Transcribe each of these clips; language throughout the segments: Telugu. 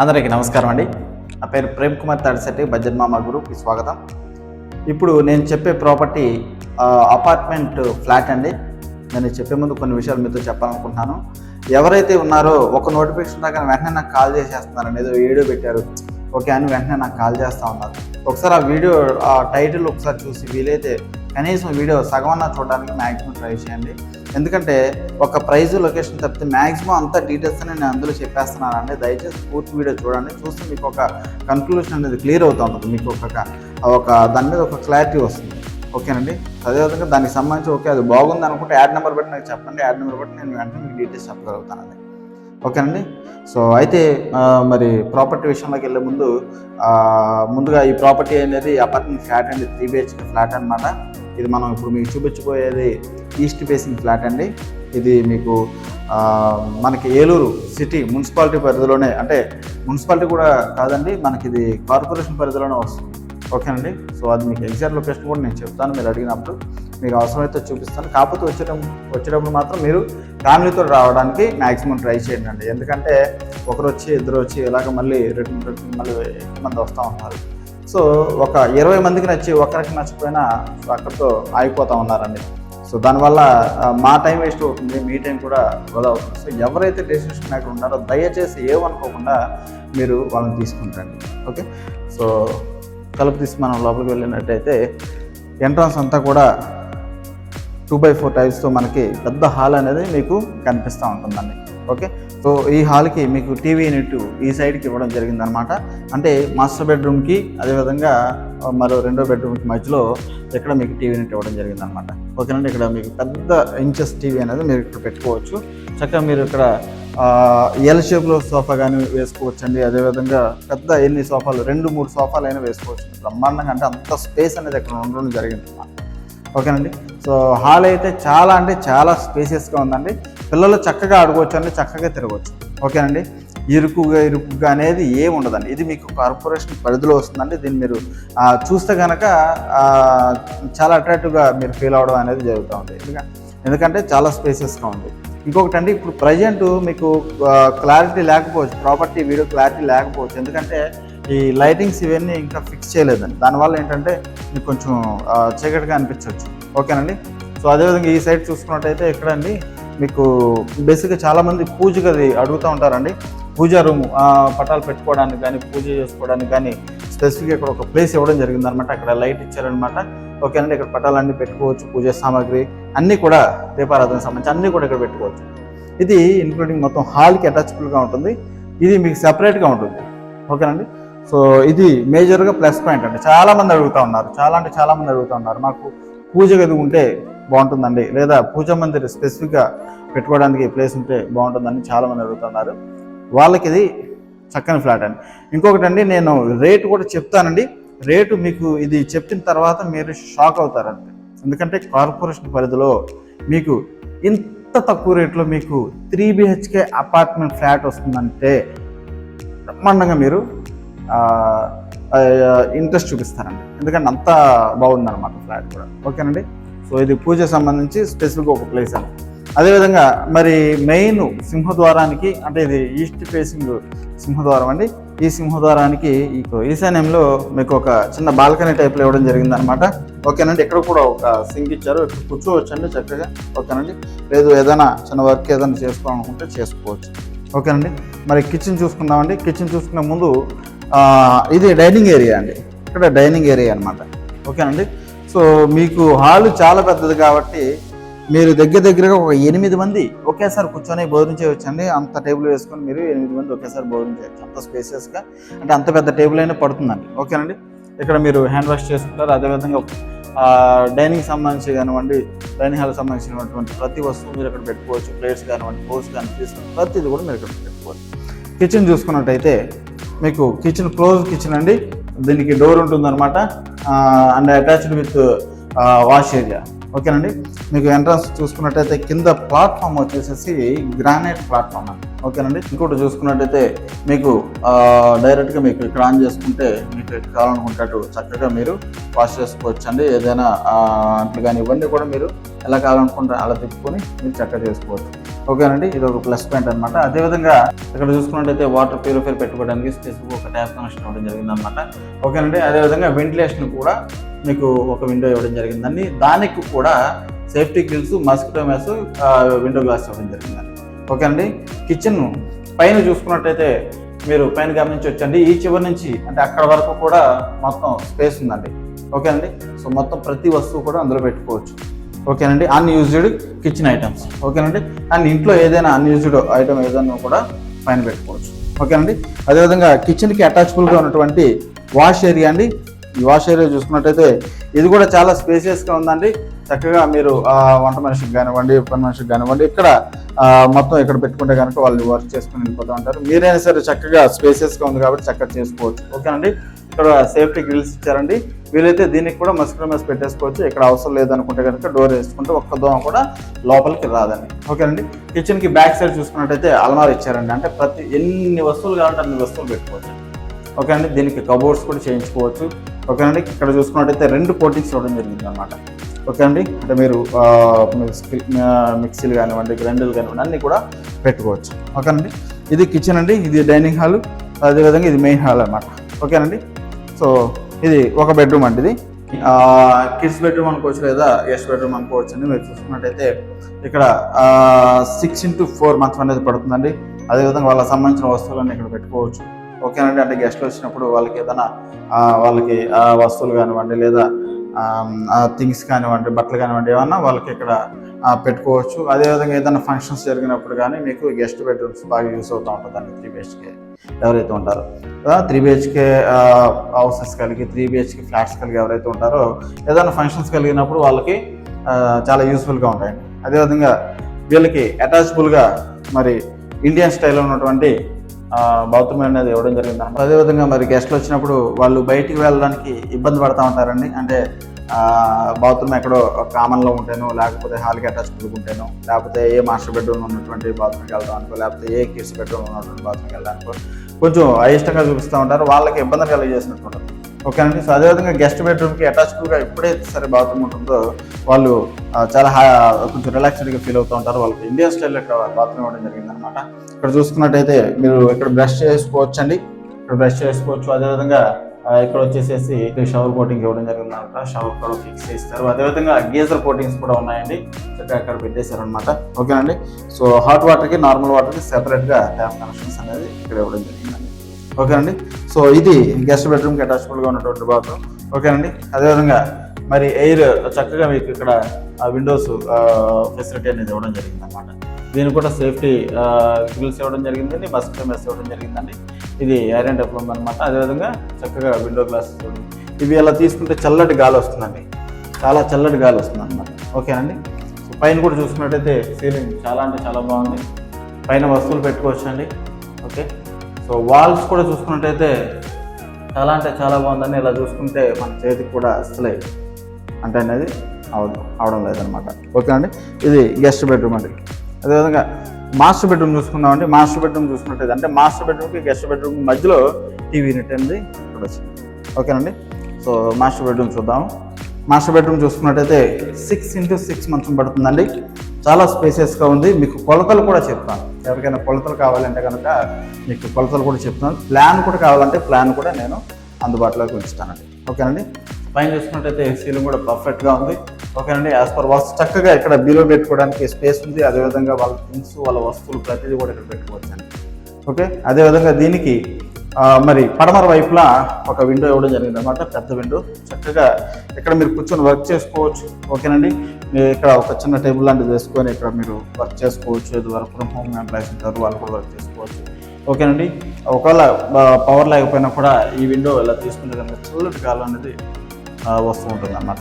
అందరికీ నమస్కారం అండి. నా పేరు ప్రేమ్ కుమార్ తాడిశెట్టి బడ్జెట్ మామ గ్రూప్కి స్వాగతం. ఇప్పుడు నేను చెప్పే ప్రాపర్టీ అపార్ట్మెంట్ ఫ్లాట్ అండి. నేను చెప్పే ముందు కొన్ని విషయాలు మీతో చెప్పాలనుకుంటున్నాను. ఎవరైతే ఉన్నారో ఒక నోటిఫికేషన్ దాకా వెంటనే నాకు కాల్ చేసేస్తున్నారండి ఏదో వీడియో పెట్టారు. ఓకే అని వెంటనే నాకు కాల్ చేస్తూ ఉన్నారు. ఒకసారి ఆ వీడియో ఆ టైటిల్ ఒకసారి చూసి వీలైతే కనీసం వీడియో సగం అన్నా చూడడానికి మ్యాక్సిమం ట్రై చేయండి. ఎందుకంటే ఒక ప్రైజ్ లొకేషన్ తప్పితే మ్యాక్సిమం అంతా డీటెయిల్స్ నేను అందులో చెప్పేస్తున్నానండి దయచేసి పూర్తి వీడియో చూడండి. చూస్తే మీకు ఒక కన్క్లూషన్ అనేది క్లియర్ అవుతూ ఉంటుంది. మీకు ఒక ఒక దాని మీద ఒక క్లారిటీ వస్తుంది. ఓకేనండి? అదేవిధంగా దానికి సంబంధించి ఓకే అది బాగుంది అనుకుంటే యాడ్ నెంబర్ బట్టి నాకు చెప్పండి. యాడ్ నెంబర్ బట్టి నేను వెంటనే మీకు డీటెయిల్స్ చెప్పగలుగుతానండి. ఓకేనండి? సో అయితే మరి ప్రాపర్టీ విషయంలోకి వెళ్ళే ముందు ముందుగా ఈ ప్రాపర్టీ అనేది అపార్ట్మెంట్ ఫ్లాట్ అండి త్రీ బిహెచ్కే ఫ్లాట్ అనమాట ఇది మనం ఇప్పుడు మీకు చూపించబోయేది ఈస్ట్ ఫేసింగ్ ఫ్లాట్ అండి. ఇది మీకు మనకి ఏలూరు సిటీ మున్సిపాలిటీ పరిధిలోనే అంటే మున్సిపాలిటీ కూడా కాదండి మనకి ఇది కార్పొరేషన్ పరిధిలోనే వస్తుంది. ఓకేనండి? సో అది మీకు ఎగ్జాక్ట్ లొకేషన్ కూడా నేను చెప్తాను మీరు అడిగినప్పుడు మీకు అవసరమైతే చూపిస్తాను. కాకపోతే వచ్చేటప్పుడు వచ్చేటప్పుడు మాత్రం మీరు ఫ్యామిలీతో రావడానికి మ్యాక్సిమం ట్రై చేయండి. అండి ఎందుకంటే ఒకరు వచ్చి ఇద్దరు వచ్చి ఇలాగ మళ్ళీ రిటర్న్ రిటర్న్ మళ్ళీ ఎక్కువ మంది వస్తూ ఉంటారు. సో ఒక ఇరవై మందికి నచ్చి ఒకరికి నచ్చిపోయినా అక్కడితో ఆగిపోతూ ఉన్నారండి. సో దానివల్ల మా టైం వేస్ట్ అవుతుంది మీ టైం కూడా వృధా అవుతుంది. సో ఎవరైతే డెసిషన్ మేకర్ ఉన్నారో దయచేసి ఏమనుకోకుండా మీరు వాళ్ళని తీసుకుంటారండి. ఓకే? సో తలుపు తీసి మనం లోపలికి వెళ్ళినట్టయితే ఎంట్రన్స్ అంతా కూడా టూ బై ఫోర్ టైల్స్తో మనకి పెద్ద హాల్ అనేది మీకు కనిపిస్తూ ఉంటుందండి. ఓకే సో ఈ హాల్కి మీకు టీవీ యూనిట్ ఈ సైడ్కి ఇవ్వడం జరిగిందనమాట అంటే మాస్టర్ బెడ్రూమ్కి అదేవిధంగా మరో రెండో బెడ్రూమ్కి మధ్యలో ఇక్కడ మీకు టీవీ యూనిట్ ఇవ్వడం జరిగిందనమాట ఓకేనండి ఇక్కడ మీకు పెద్ద ఇంచెస్ టీవీ అనేది మీరు ఇక్కడ పెట్టుకోవచ్చు. చక్కగా మీరు ఇక్కడ ఎల్ షేప్లో సోఫా కానీ వేసుకోవచ్చు అండి అదేవిధంగా పెద్ద ఎన్ని సోఫాలు? రెండు మూడు సోఫాలు అయినా వేసుకోవచ్చు. బ్రహ్మాండంగా అంటే అంత స్పేస్ అనేది అక్కడ ఉండడం జరిగింది. ఓకేనండి? సో హాల్ అయితే చాలా అంటే చాలా స్పేసియస్గా ఉందండి. పిల్లలు చక్కగా ఆడుకోవచ్చు అండి చక్కగా తిరగవచ్చు ఓకేనండి? ఇరుకుగా ఇరుకుగా అనేది ఏమి ఉండదండి. ఇది మీకు కార్పొరేషన్ పరిధిలో వస్తుందండి. దీన్ని మీరు చూస్తే కనుక చాలా అట్రాక్టివ్గా మీరు ఫీల్ అవ్వడం అనేది జరుగుతూ ఉంది ఎందుకంటే ఎందుకంటే చాలా స్పేసియస్గా ఉంది. ఇంకొకటి అంటే ఇప్పుడు ప్రజెంట్ మీకు క్లారిటీ లేకపోవచ్చు ప్రాపర్టీ వీడియో క్లారిటీ లేకపోవచ్చు. ఎందుకంటే ఈ లైటింగ్స్ ఇవన్నీ ఇంకా ఫిక్స్ చేయలేదండి. దానివల్ల ఏంటంటే మీకు కొంచెం చీకటిగా అనిపించవచ్చు. ఓకేనండి? సో అదేవిధంగా ఈ సైడ్ చూసుకున్నట్టయితే ఎక్కడండి? మీకు బేసిక్గా చాలామంది పూజ గది అడుగుతూ ఉంటారండి. పూజా రూమ్ పటాలు పెట్టుకోవడానికి కానీ పూజ చేసుకోవడానికి కానీ స్పెసిఫిక్గా ఇక్కడ ఒక ప్లేస్ ఇవ్వడం జరిగిందనమాట అక్కడ లైట్ ఇచ్చారనమాట ఓకేనండి ఇక్కడ పటాలన్నీ పెట్టుకోవచ్చు పూజ సామాగ్రి అన్నీ కూడా దీపారాధనకు సంబంధించి అన్నీ కూడా ఇక్కడ పెట్టుకోవచ్చు. ఇది ఇంక్లూడింగ్ మొత్తం హాల్కి అటాచబుల్గా ఉంటుంది. ఇది మీకు సెపరేట్గా ఉంటుంది. ఓకేనండి? సో ఇది మేజర్గా ప్లస్ పాయింట్ అండి. చాలామంది అడుగుతూ ఉన్నారు. చాలా అంటే చాలామంది అడుగుతూ ఉన్నారు. మాకు పూజ గది ఉంటే బాగుంటుందండి. లేదా పూజ మందిర్ స్పెసిఫిక్గా పెట్టుకోవడానికి ప్లేస్ ఉంటే బాగుంటుందని చాలామంది అడుగుతున్నారు వాళ్ళకి ఇది చక్కని ఫ్లాట్ అండి. ఇంకొకటి అండి నేను రేటు కూడా చెప్తానండి. రేటు మీకు ఇది చెప్పిన తర్వాత మీరు షాక్ అవుతారండి ఎందుకంటే కార్పొరేషన్ పరిధిలో మీకు ఇంత తక్కువ రేట్లో మీకు త్రీ బిహెచ్కే అపార్ట్మెంట్ ఫ్లాట్ వస్తుందంటే బ్రహ్మాండంగా మీరు ఇంట్రెస్ట్ చూపిస్తారండి ఎందుకంటే అంత బాగుందన్నమాట ఫ్లాట్ కూడా. ఓకేనండి? సో ఇది పూజ సంబంధించి స్పెసిఫిక్గా ఒక ప్లేస్ అండి. అదేవిధంగా మరి మెయిన్ సింహద్వారానికి అంటే ఇది ఈస్ట్ ఫేసింగ్ సింహద్వారం అండి. ఈ సింహద్వారానికి ఈ ఈశాన్యంలో మీకు ఒక చిన్న బాల్కనీ టైప్లో ఇవ్వడం జరిగింది అనమాట ఓకేనండి ఇక్కడ కూడా ఒక సింక్ ఇచ్చారు. ఇక్కడ చక్కగా. ఓకేనండి లేదు ఏదైనా చిన్న వర్క్ ఏదైనా చేసుకోవాలనుకుంటే చేసుకోవచ్చు. ఓకేనండి మరి కిచెన్ చూసుకుందామండి. కిచెన్ చూసుకునే ముందు ఇది డైనింగ్ ఏరియా అండి. ఇక్కడ డైనింగ్ ఏరియా అనమాట ఓకేనండి సో మీకు హాల్ చాలా పెద్దది కాబట్టి మీరు దగ్గర దగ్గరగా ఒక ఎనిమిది మంది ఒకేసారి కూర్చొని భోజనం చేయవచ్చు అండి అంత టేబుల్ వేసుకొని మీరు ఎనిమిది మంది ఒకేసారి భోజనం చేయొచ్చు. అంత స్పేసియస్గా అంటే అంత పెద్ద టేబుల్ అయినా పడుతుందండి. ఓకేనండి? ఇక్కడ మీరు హ్యాండ్ వాష్ చేసుకుంటారు. అదేవిధంగా డైనింగ్ సంబంధించి కానివ్వండి డైనింగ్ హాల్ సంబంధించినటువంటి ప్రతి వస్తువు మీరు ఇక్కడ పెట్టుకోవచ్చు. ప్లేట్స్ కానివ్వండి బౌల్స్ కానీ తీసుకుని ప్రతిది కూడా మీరు ఇక్కడ పెట్టుకోవచ్చు. కిచెన్ చూసుకున్నట్టయితే మీకు కిచెన్ క్లోజ్ కిచెన్ అండి. దీనికి డోర్ ఉంటుందన్నమాట. And attached with wash area ఓకేనండి? మీకు ఎంట్రన్స్ చూసుకున్నట్టయితే కింద ప్లాట్ఫామ్ వచ్చేసేసి గ్రానైట్ ప్లాట్ఫామ్ అండి. ఓకేనండి? ఇంకోటి చూసుకున్నట్టయితే మీకు డైరెక్ట్గా మీకు ఇక్కడ ఆన్ చేసుకుంటే మీకు ఎక్కడ కావాలనుకుంటే చక్కగా మీరు వాష్ చేసుకోవచ్చు అండి ఏదైనా అంట్లు కానీ ఇవన్నీ కూడా మీరు ఎలా కావాలనుకుంటే అలా తిప్పుకొని మీరు చక్కగా చేసుకోవచ్చు. ఓకేనండి? ఇది ఒక ప్లస్ పాయింట్ అనమాట అదేవిధంగా ఇక్కడ చూసుకున్నట్టయితే వాటర్ ప్యూరిఫైర్ పెట్టుకోవడానికి స్పెసిఫిక్ ఒక ట్యాప్ కనెక్షన్ ఇవ్వడం జరిగింది అనమాట ఓకేనండి? అదేవిధంగా వెంటిలేషన్ కూడా మీకు ఒక విండో ఇవ్వడం జరిగిందండి దానికి కూడా safety grills mosquito mesh window glass ఇవ్వడం జరిగిందండి ఓకే అండి? కిచెన్ పైన చూసుకున్నట్టయితే మీరు పైన గమనించవచ్చండి ఈ చివరి నుంచి అంటే అక్కడ వరకు కూడా మొత్తం స్పేస్ ఉందండి. ఓకే అండి? సో మొత్తం ప్రతి వస్తువు కూడా అందులో పెట్టుకోవచ్చు. ఓకేనండి అన్యూజ్డ్ కిచెన్ ఐటమ్స్ ఓకేనండి అండ్? ఇంట్లో ఏదైనా అన్యూజ్డ్ ఐటమ్ ఏదైనా కూడా పైన పెట్టుకోవచ్చు. ఓకేనండి అదేవిధంగా కిచెన్కి అటాచబుల్గా ఉన్నటువంటి వాష్ ఏరియా అండి. ఈ వాష్ ఏరియా చూసుకున్నట్టయితే ఇది కూడా చాలా స్పేసియస్గా ఉందండి. చక్కగా మీరు వంట మనిషికి కానివ్వండి పని మనిషికి కానివ్వండి ఇక్కడ మొత్తం ఇక్కడ పెట్టుకుంటే కనుక వాళ్ళు వర్క్ చేసుకుని వెళ్ళిపోతూ ఉంటారు. మీరైనా సరే చక్కగా స్పేసియస్గా ఉంది కాబట్టి చక్కగా చేసుకోవచ్చు. ఓకేనండి ఇక్కడ సేఫ్టీ గ్రిల్స్ ఇచ్చారండి. వీలైతే దీనికి కూడా మస్కిటో మెస్ పెట్టేసుకోవచ్చు. ఇక్కడ అవసరం లేదనుకుంటే కనుక డోర్ వేసుకుంటే ఒక్క దోమ కూడా లోపలికి రాదండి. ఓకేనండి కిచెన్కి బ్యాక్ సైడ్ చూసుకున్నట్టయితే అల్మార్ ఇచ్చారండి. అంటే ప్రతి ఎన్ని వస్తువులు కావాలంటే అన్ని వస్తువులు పెట్టుకోవచ్చు. ఓకే అండి? దీనికి కబోర్డ్స్ కూడా చేయించుకోవచ్చు. ఓకే అండి ఇక్కడ చూసుకున్నట్టయితే రెండు కోటింగ్స్ ఇవ్వడం జరిగింది అనమాట ఓకే అండి అంటే మీరు మిక్సీలు కానివ్వండి గ్రైండర్లు కానివ్వండి అన్నీ కూడా పెట్టుకోవచ్చు. ఓకేనండి ఇది కిచెన్ అండి ఇది డైనింగ్ హాల్ అదేవిధంగా ఇది మెయిన్ హాల్ అనమాట ఓకేనండి సో ఇది ఒక బెడ్రూమ్ అండి ఇది. కిడ్స్ బెడ్రూమ్ అనుకోవచ్చు లేదా గెస్ట్ బెడ్రూమ్ అనుకోవచ్చు అండి మీరు చూసుకున్నట్టయితే ఇక్కడ సిక్స్ ఇంటూ ఫోర్ మంత్స్ అనేది పడుతుందండి. అదేవిధంగా వాళ్ళకి సంబంధించిన వస్తువులన్నీ ఇక్కడ పెట్టుకోవచ్చు. ఓకేనండి? అంటే గెస్ట్లు వచ్చినప్పుడు వాళ్ళకి ఏదైనా వాళ్ళకి ఆ వస్తువులు కానివ్వండి లేదా థింగ్స్ కానివ్వండి బట్టలు కానివ్వండి ఏమన్నా వాళ్ళకి ఇక్కడ పెట్టుకోవచ్చు. అదేవిధంగా ఏదైనా ఫంక్షన్స్ జరిగినప్పుడు కానీ మీకు గెస్ట్ బెడ్రూమ్స్ బాగా యూస్ అవుతూ ఉంటుందండి త్రీ బిహెచ్కే ఎవరైతే ఉంటారో. త్రీ బిహెచ్కే హౌసెస్ కలిగి త్రీ బిహెచ్కే ఫ్లాట్స్ కలిగి ఎవరైతే ఉంటారో ఏదైనా ఫంక్షన్స్ కలిగినప్పుడు వాళ్ళకి చాలా యూస్ఫుల్గా ఉంటాయండి. అదేవిధంగా వీళ్ళకి అటాచబుల్గా మరి ఇండియన్ స్టైల్లో ఉన్నటువంటి బాత్రూమ్ అనేది ఇవ్వడం జరిగింది. అన్నమాట. అదేవిధంగా మరి గెస్ట్లు వచ్చినప్పుడు వాళ్ళు బయటికి వెళ్ళడానికి ఇబ్బంది పడతా ఉంటారండి. అంటే బాత్రూమ్ ఎక్కడో కామన్లో ఉంటాను లేకపోతే హాల్కి అటాచ్ ఉంటేనో లేకపోతే ఏ మాస్టర్ బెడ్రూమ్ ఉన్నటువంటి బాత్రూమ్కి వెళ్దామనుకో లేకపోతే ఏ కిడ్స్ బెడ్రూమ్ ఉన్నటువంటి బాత్రూమ్కి వెళ్ళడానికో కొంచెం అయిష్టంగా చూపిస్తూ ఉంటారు. వాళ్ళకి ఇబ్బంది కలిగజేసినట్టు ఉంటుంది. ఓకేనండి సో అదేవిధంగా గెస్ట్ బెడ్రూమ్కి అటాచ్డ్గా ఎప్పుడైతే సరే బాత్రూమ్ ఉంటుందో వాళ్ళు చాలా హా కొంచెం రిలాక్స్డ్గా ఫీల్ అవుతూ ఉంటారు. వాళ్ళకి ఇండియా స్టైల్లో ఇక్కడ బాత్రూమ్ ఇవ్వడం జరిగింది అనమాట ఇక్కడ చూసుకున్నట్టయితే మీరు ఇక్కడ బ్రష్ చేసుకోవచ్చు అండి ఇక్కడ బ్రష్ చేసుకోవచ్చు. అదేవిధంగా ఇక్కడ వచ్చేసేసి షవర్ కోటింగ్ ఇవ్వడం జరిగింది అనమాట షవర్ కూడా ఫిక్స్ చేస్తారు. అదేవిధంగా గీజర్ కోటింగ్స్ కూడా ఉన్నాయండి. చక్కగా అక్కడ పెట్టేశారు అనమాట ఓకేనండి? సో హాట్ వాటర్కి నార్మల్ వాటర్కి సెపరేట్గా ట్యాప్ కనెక్షన్స్ అనేది ఇక్కడ ఇవ్వడం జరిగిందండి. ఓకేనండి? సో ఇది గెస్ట్ బెడ్రూమ్కి అటాచబుల్గా ఉన్నటువంటి బాత్రూమ్. ఓకేనండి? అదేవిధంగా మరి ఎయిర్ చక్కగా మీకు ఇక్కడ ఆ విండోస్ ఫెసిలిటీ అనేది ఇవ్వడం జరిగింది అనమాట దీనికి కూడా సేఫ్టీ గ్రిల్స్ ఇవ్వడం జరిగిందండి మస్కిటో మెస్ ఇవ్వడం జరిగిందండి. ఇది ఐరన్ టైప్లో అనమాట అదేవిధంగా చక్కగా విండో గ్లాసెస్ ఇవి అలా తీసుకుంటే చల్లటి గాలి వస్తుందండి. చాలా చల్లటి గాలి వస్తుంది అనమాట ఓకేనండి? సో పైన కూడా చూసుకున్నట్టయితే సీలింగ్ చాలా అంటే చాలా బాగుంది. పైన వస్తువులు పెట్టుకోవచ్చు అండి సో వాల్స్ కూడా చూసుకున్నట్టయితే చాలా అంటే చాలా బాగుందని ఇలా చూసుకుంటే మన చేతికి కూడా అసలే అంటే అనేది అవడం అవడం లేదనమాట ఓకే అండి? ఇది గెస్ట్ బెడ్రూమ్ అండి. అదేవిధంగా మాస్టర్ బెడ్రూమ్ చూసుకుందామండి. మాస్టర్ బెడ్రూమ్ చూసుకున్నట్టయితే అంటే మాస్టర్ బెడ్రూమ్కి గెస్ట్ బెడ్రూమ్ మధ్యలో టీవీ యూనిట్ అనేది ఇక్కడ వచ్చింది ఓకేనండి సో మాస్టర్ బెడ్రూమ్ చూద్దాం. మాస్టర్ బెడ్రూమ్ చూసుకున్నట్టయితే సిక్స్ ఇంటూ సిక్స్ మంచం పడుతుందండి. చాలా స్పేసియస్గా ఉంది. మీకు కొలతలు కూడా చెప్తాను. ఎవరికైనా కొలతలు కావాలంటే కనుక మీకు కొలతలు కూడా చెప్తున్నాను. ప్లాన్ కూడా కావాలంటే ప్లాన్ కూడా నేను అందుబాటులోకి ఉంచుతానండి. ఓకేనండి? పైన చూసుకున్నట్టయితే సీలింగ్ కూడా పర్ఫెక్ట్గా ఉంది. ఓకేనండి? యాజ్ పర్ వస్తు చక్కగా ఇక్కడ బీలో పెట్టుకోవడానికి స్పేస్ ఉంది. అదేవిధంగా వాళ్ళ థింగ్స్ వాళ్ళ వస్తువులు ప్రతిదీ కూడా ఇక్కడ పెట్టుకోవచ్చండి. ఓకే? అదేవిధంగా దీనికి మరి పడమర వైపులా ఒక విండో ఇవ్వడం జరిగింది అనమాట పెద్ద విండో చక్కగా ఇక్కడ మీరు కూర్చొని వర్క్ చేసుకోవచ్చు. ఓకేనండి? ఇక్కడ ఒక చిన్న టేబుల్ లాంటిది వేసుకొని ఇక్కడ మీరు వర్క్ చేసుకోవచ్చు ఏదో వర్క్ ఫ్రమ్ హోమ్ ఎంప్లాయీస్ ఉంటారు వాళ్ళు కూడా వర్క్ చేసుకోవచ్చు. ఓకేనండి? ఒకవేళ పవర్ లేకపోయినా కూడా ఈ విండో ఇలా తీసుకుంటే కనుక చల్లటి గాలి అనేది వస్తూ ఉంటుంది అన్నమాట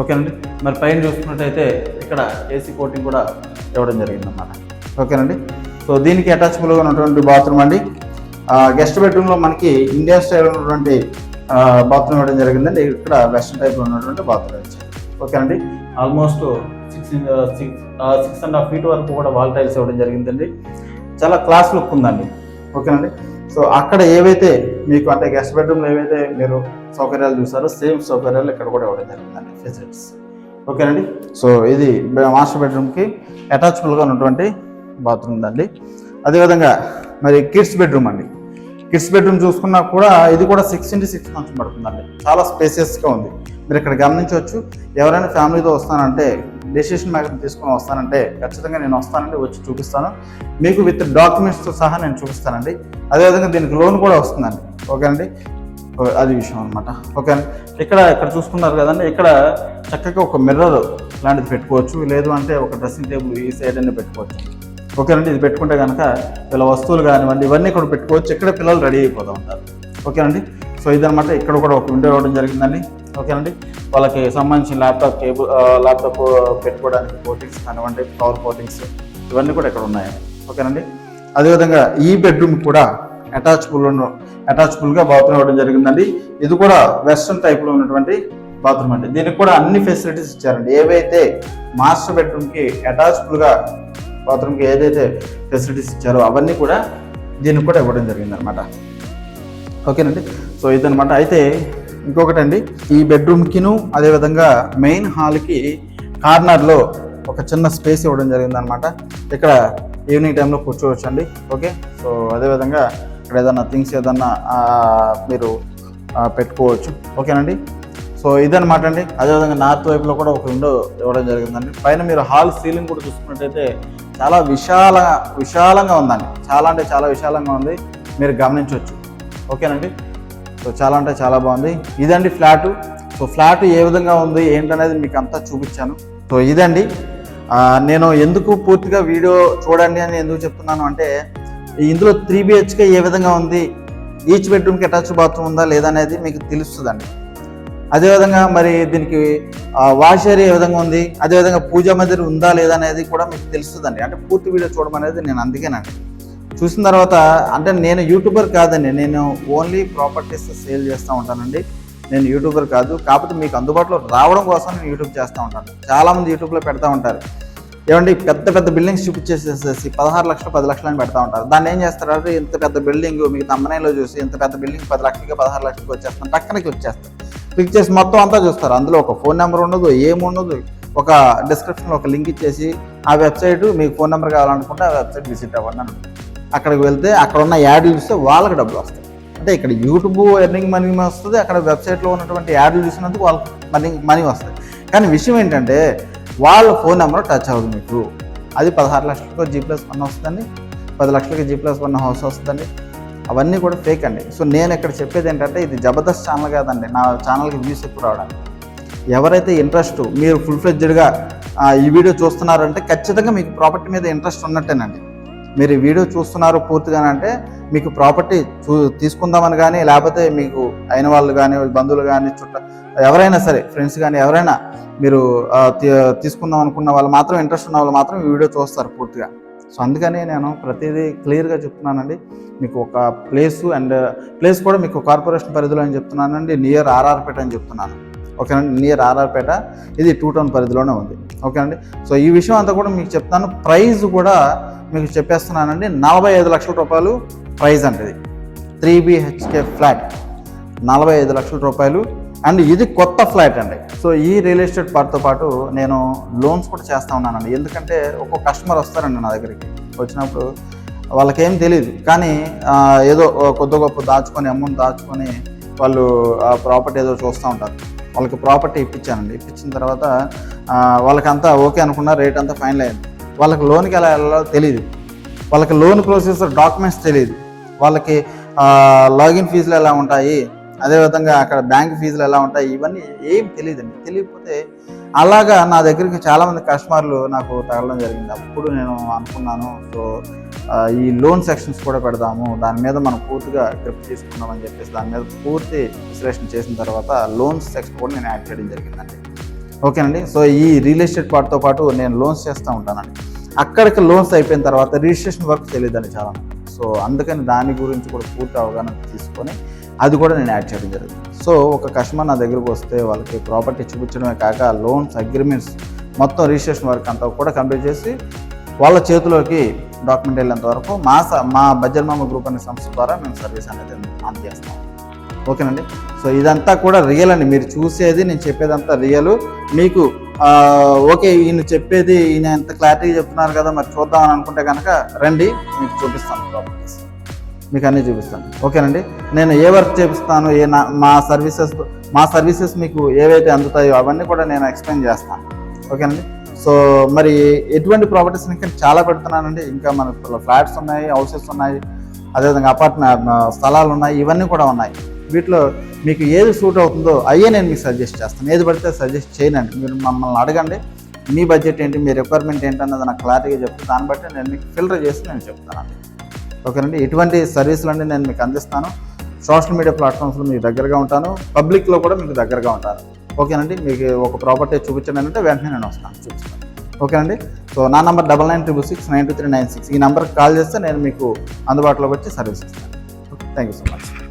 ఓకేనండి? మరి పైన చూసుకున్నట్టయితే ఇక్కడ ఏసీ కోటింగ్ కూడా ఇవ్వడం జరిగిందన్నమాట. ఓకేనండి? సో దీనికి అటాచబుల్గా ఉన్నటువంటి బాత్రూమ్ అండి. గెస్ట్ బెడ్రూమ్లో మనకి ఇండియా స్టైల్ ఉన్నటువంటి బాత్రూమ్ ఇవ్వడం జరిగిందండి. ఇక్కడ వెస్ట్రన్ టైప్లో ఉన్నటువంటి బాత్రూమ్ ఇచ్చారు. ఓకేనండి? Almost six six six and half feet వరకు కూడా వాల్ టైల్స్ ఇవ్వడం జరిగిందండి. చాలా క్లాస్ లుక్ ఉందండి. ఓకేనండి? సో అక్కడ ఏవైతే మీకు అంటే గెస్ట్ బెడ్రూమ్లో ఏవైతే మీరు సౌకర్యాలు చూసారో సేమ్ సౌకర్యాలు ఇక్కడ కూడా ఇవ్వడం జరిగిందండి ఫెసిలిటీస్ ఓకేనండి? సో ఇది మాస్టర్ బెడ్రూమ్కి అటాచబుల్గా ఉన్నటువంటి బాత్రూమ్ ఉందండి. అదేవిధంగా మరి కిడ్స్ బెడ్రూమ్ అండి. కిడ్స్ బెడ్రూమ్ చూసుకున్నా కూడా ఇది కూడా సిక్స్ ఇంటూ సిక్స్ కొంచెం పడుతుందండి. చాలా స్పేసియస్గా ఉంది. మీరు ఇక్కడ గమనించవచ్చు ఎవరైనా ఫ్యామిలీతో వస్తానంటే డెసిషన్ మేకర్ తీసుకొని వస్తానంటే ఖచ్చితంగా నేను వస్తానండి వచ్చి చూపిస్తాను. మీకు విత్ డాక్యుమెంట్స్తో సహా నేను చూపిస్తానండి. అదేవిధంగా దీనికి లోన్ కూడా వస్తుందండి. ఓకేనండి అది విషయం అనమాట ఓకే ఇక్కడ ఇక్కడ చూసుకున్నారు కదండి ఇక్కడ చక్కగా ఒక మిర్రర్ లాంటిది పెట్టుకోవచ్చు. లేదు అంటే ఒక డ్రెస్సింగ్ టేబుల్ ఈ సైడ్ అనేది పెట్టుకోవచ్చు. ఓకేనండి ఇది పెట్టుకుంటే కనుక వీళ్ళ వస్తువులు కానివ్వండి ఇవన్నీ ఇక్కడ పెట్టుకోవచ్చు. ఇక్కడ పిల్లలు రెడీ అయిపోతూ ఉంటారు. ఓకేనండి? సో ఇదనమాట ఇక్కడ కూడా ఒక విండో ఇవ్వడం జరిగిందండి. ఓకేనండి? వాళ్ళకి సంబంధించిన ల్యాప్టాప్ కేబుల్ ల్యాప్టాప్ పెట్టుకోవడానికి కోటింగ్స్ కానివ్వండి పవర్ కోటింగ్స్ ఇవన్నీ కూడా ఇక్కడ ఉన్నాయి. ఓకేనండి? అదేవిధంగా ఈ బెడ్రూమ్ కూడా అటాచ్బుల్ అటాచ్బుల్గా బాత్రూమ్ ఇవ్వడం జరిగిందండి. ఇది కూడా వెస్ట్రన్ టైప్లో ఉన్నటువంటి బాత్రూమ్ అండి. దీనికి కూడా అన్ని ఫెసిలిటీస్ ఇచ్చారండి. ఏవైతే మాస్టర్ బెడ్రూమ్కి అటాచ్బుల్గా బాత్రూమ్కి ఏదైతే ఫెసిలిటీస్ ఇచ్చారో అవన్నీ కూడా దీనికి కూడా ఇవ్వడం జరిగిందనమాట ఓకేనండి? సో ఇదనమాట అయితే ఇంకొకటి అండి ఈ బెడ్రూమ్కిను అదేవిధంగా మెయిన్ హాల్కి కార్నర్లో ఒక చిన్న స్పేస్ ఇవ్వడం జరిగిందనమాట ఇక్కడ ఈవినింగ్ టైంలో కూర్చోవచ్చు అండి ఓకే? సో అదేవిధంగా ఇక్కడ ఏదన్నా థింగ్స్ ఏదన్నా మీరు పెట్టుకోవచ్చు. ఓకేనండి? సో ఇదనమాట అండి. అదేవిధంగా నార్త్ వైపులో కూడా ఒక విండో ఇవ్వడం జరిగిందండి. పైన మీరు హాల్ సీలింగ్ కూడా చూసుకున్నట్టయితే చాలా విశాల విశాలంగా ఉందండి. చాలా అంటే చాలా విశాలంగా ఉంది. మీరు గమనించవచ్చు. ఓకేనండి? సో చాలా అంటే చాలా బాగుంది. ఇదండి ఫ్లాటు. సో ఫ్లాట్ ఏ విధంగా ఉంది ఏంటనేది మీకు అంతా చూపించాను. సో ఇదండి. నేను ఎందుకు పూర్తిగా వీడియో చూడండి అని ఎందుకు చెప్తున్నాను అంటే ఇందులో త్రీ బిహెచ్కే ఏ విధంగా ఉంది? ఈచ్ బెడ్రూమ్కి అటాచ్ బాత్రూమ్ ఉందా లేదా అనేది మీకు తెలుస్తుందండి. అదేవిధంగా మరి దీనికి వాష్ ఏరియా ఏ విధంగా ఉంది? అదేవిధంగా పూజా మందిర్ ఉందా లేదా అనేది కూడా మీకు తెలుస్తుందండి. అంటే పూర్తి వీడియో చూడడం అనేది నేను అందుకేనండి. చూసిన తర్వాత అంటే నేను యూట్యూబర్ కాదండి. నేను ఓన్లీ ప్రాపర్టీస్ సేల్ చేస్తూ ఉంటానండి. నేను యూట్యూబర్ కాదు. కాకపోతే మీకు అందుబాటులో రావడం కోసం నేను యూట్యూబ్ చేస్తూ ఉంటాను. చాలామంది యూట్యూబ్లో పెడతా ఉంటారు. ఏమండి పెద్ద పెద్ద బిల్డింగ్స్ చూపించేసేసి పదహారు లక్షలు పది లక్షలు అని పెడతా ఉంటారు. దాన్ని ఏం చేస్తారు అంటే ఇంత పెద్ద బిల్డింగ్ మీకు తమ్మనైలో చూసి ఇంత పెద్ద బిల్డింగ్ పది లక్షలకి పదహారు లక్షలకి వచ్చేస్తాను టక్కన క్లిక్ క్లిక్ చేసి మొత్తం అంతా చూస్తారు. అందులో ఒక ఫోన్ నెంబర్ ఉండదు ఏముండదు ఒక డిస్క్రిప్షన్లో ఒక లింక్ ఇచ్చేసి ఆ వెబ్సైట్ మీకు ఫోన్ నెంబర్ కావాలనుకుంటే ఆ వెబ్సైట్ విజిట్ అవ్వండి అని అక్కడికి వెళ్తే అక్కడ ఉన్న యాడ్లు చూస్తే వాళ్ళకి డబ్బులు వస్తాయి. అంటే ఇక్కడ యూట్యూబ్ ఎర్నింగ్ మనీ వస్తుంది అక్కడ వెబ్సైట్లో ఉన్నటువంటి యాడ్లు చూసినందుకు వాళ్ళకి మనీ మనీ వస్తుంది కానీ విషయం ఏంటంటే వాళ్ళ ఫోన్ నెంబర్ టచ్ అవ్వదు మీకు. అది పదహారు లక్షలకు జీ ప్లస్ వన్ వస్తుందండి. పది లక్షలకి జీ ప్లస్ వన్ హౌస్ వస్తుందండి. అవన్నీ కూడా ఫేక్ అండి. సో నేను ఇక్కడ చెప్పేది ఏంటంటే ఇది జబర్దస్త్ ఛానల్ కాదండి. నా ఛానల్కి వ్యూస్ ఎక్కువ రావడానికి. ఎవరైతే ఇంట్రెస్ట్ మీరు ఫుల్ ఫ్లెడ్జ్డ్గా ఈ వీడియో చూస్తున్నారంటే ఖచ్చితంగా మీకు ప్రాపర్టీ మీద ఇంట్రెస్ట్ ఉన్నట్టేనండి. మీరు ఈ వీడియో చూస్తున్నారు పూర్తిగానంటే మీకు ప్రాపర్టీ చూ తీసుకుందామని కానీ లేకపోతే మీకు అయిన వాళ్ళు కానీ బంధువులు కానీ చుట్ట ఎవరైనా సరే ఫ్రెండ్స్ కానీ ఎవరైనా మీరు తీ- తీసుకుందాం అనుకున్న వాళ్ళు మాత్రం ఇంట్రెస్ట్ ఉన్న వాళ్ళు మాత్రం ఈ వీడియో చూస్తారు పూర్తిగా. సో అందుకనే నేను ప్రతిదీ క్లియర్గా చెప్తున్నానండి. మీకు ఒక ప్లేస్ అండ్ ప్లేస్ కూడా మీకు కార్పొరేషన్ పరిధిలో అని చెప్తున్నానండి. నియర్ ఆర్ఆర్పేట అని చెప్తున్నాను. ఓకేనండి నియర్ ఆర్ఆర్పేట. ఇది టూ టౌన్ పరిధిలోనే ఉంది. ఓకేనండి? సో ఈ విషయం అంతా కూడా మీకు చెప్తాను. ప్రైజ్ కూడా మీకు చెప్పేస్తున్నానండి. నలభై ఐదు లక్షల రూపాయలు ప్రైజ్ అంటది ఇది. Three BHK flat. నలభై ఐదు లక్షల రూపాయలు అండ్ ఇది కొత్త ఫ్లాట్ అండి. సో ఈ రియల్ ఎస్టేట్ పార్ట్తో పాటు నేను లోన్స్ కూడా చేస్తూ ఉన్నానండి. ఎందుకంటే ఒక్కో కస్టమర్ వస్తారండి నా దగ్గరికి. వచ్చినప్పుడు వాళ్ళకేం తెలియదు కానీ ఏదో కొద్ది గొప్ప దాచుకొని అమౌంట్ దాచుకొని వాళ్ళు ఆ ప్రాపర్టీ ఏదో చూస్తూ ఉంటారు. వాళ్ళకి ప్రాపర్టీ ఇప్పించానండి. ఇప్పించిన తర్వాత వాళ్ళకంతా ఓకే అనుకున్న రేట్ అంతా ఫైనల్ అయింది వాళ్ళకి లోన్కి ఎలా వెళ్ళాలో తెలియదు వాళ్ళకి లోన్ ప్రొసీజర్ డాక్యుమెంట్స్ తెలియదు వాళ్ళకి లాగిన్ ఫీజులు ఎలా ఉంటాయి? అదేవిధంగా అక్కడ బ్యాంక్ ఫీజులు ఎలా ఉంటాయి ఇవన్నీ ఏం తెలియదండి. తెలియకపోతే అలాగా నా దగ్గరికి చాలామంది కస్టమర్లు నాకు తగలడం జరిగింది. అప్పుడు నేను అనుకున్నాను సో ఈ లోన్ సెక్షన్స్ కూడా పెడదాము దాని మీద మనం పూర్తిగా గ్రిప్ తీసుకుందామని చెప్పేసి దాని మీద పూర్తి విశ్లేషణ చేసిన తర్వాత లోన్స్ సెక్షన్ కూడా నేను యాడ్ చేయడం జరిగిందండి. ఓకేనండి? సో ఈ రియల్ ఎస్టేట్ పార్ట్తో పాటు నేను లోన్స్ చేస్తూ ఉంటానండి. అక్కడికి లోన్స్ అయిపోయిన తర్వాత రిజిస్ట్రేషన్ వర్క్ తెలియదండి చాలా సో అందుకని దాని గురించి కూడా పూర్తి అవగాహన తీసుకొని అది కూడా నేను యాడ్ చేయడం జరిగింది. సో ఒక కస్టమర్ నా దగ్గరకు వస్తే వాళ్ళకి ప్రాపర్టీ చూపించడమే కాక లోన్స్ అగ్రిమెంట్స్ మొత్తం రిజిస్ట్రేషన్ వర్క్ అంతా కూడా కంప్లీట్ చేసి వాళ్ళ చేతిలోకి డాక్యుమెంట్ వెళ్ళేంత వరకు మా స- మా బజ్జర్మామ మామ గ్రూప్ అనే సంస్థ ద్వారా మేము సర్వీస్ అనేది అందజేస్తాం ఓకేనండి? సో ఇదంతా కూడా రియల్ అండి. మీరు చూసేది నేను చెప్పేదంతా రియల్. మీకు ఓకే ఈయన చెప్పేది ఈయన ఎంత క్లారిటీగా చెప్తున్నారు కదా మరి చూద్దాం అని అనుకుంటే కనుక రండి మీకు చూపిస్తాను ప్రాపర్టీస్. మీకు అన్నీ చూపిస్తాను. ఓకేనండి? నేను ఏ వర్క్ చేపిస్తాను ఏ నా మా సర్వీసెస్ మా సర్వీసెస్ మీకు ఏవైతే అందుతాయో అవన్నీ కూడా నేను ఎక్స్ప్లెయిన్ చేస్తాను. ఓకేనండి? సో మరి ఎటువంటి ప్రాపర్టీస్ ఇంకా చాలా పెడుతున్నానండి. ఇంకా మన ఫ్లాట్స్ ఉన్నాయి హౌసెస్ ఉన్నాయి అదేవిధంగా అపార్ట్మెంట్ స్థలాలు ఉన్నాయి ఇవన్నీ కూడా ఉన్నాయి. వీటిలో మీకు ఏది సూట్ అవుతుందో అయ్యే నేను మీకు సజెస్ట్ చేస్తాను. ఏది పడితే సజెస్ట్ చేయనండి. మీరు మమ్మల్ని అడగండి. మీ బడ్జెట్ ఏంటి మీ రిక్వైర్మెంట్ ఏంటి అన్నది నాకు క్లారిటీగా చెప్తే దాన్ని బట్టి నేను మీకు ఫిల్టర్ చేసి నేను చెప్తానండి. ఓకేనండి. ఇటువంటి సర్వీసులన్నీ నేను మీకు అందిస్తాను. సోషల్ మీడియా ప్లాట్ఫామ్స్లో మీకు దగ్గరగా ఉంటాను. పబ్లిక్లో కూడా మీకు దగ్గరగా ఉంటాను. ఓకేనండి. మీకు ఒక ప్రాపర్టీ చూపించండి అంటే వెంటనే నేను వస్తాను. చూపిస్తాను ఓకేనండి. సో నా number double nine triple six nine two three nine six. ఈ నెంబర్కి కాల్ చేస్తే నేను మీకు అందుబాటులోకి వచ్చి సర్వీస్ ఇస్తాను. Okay. Thank you so much.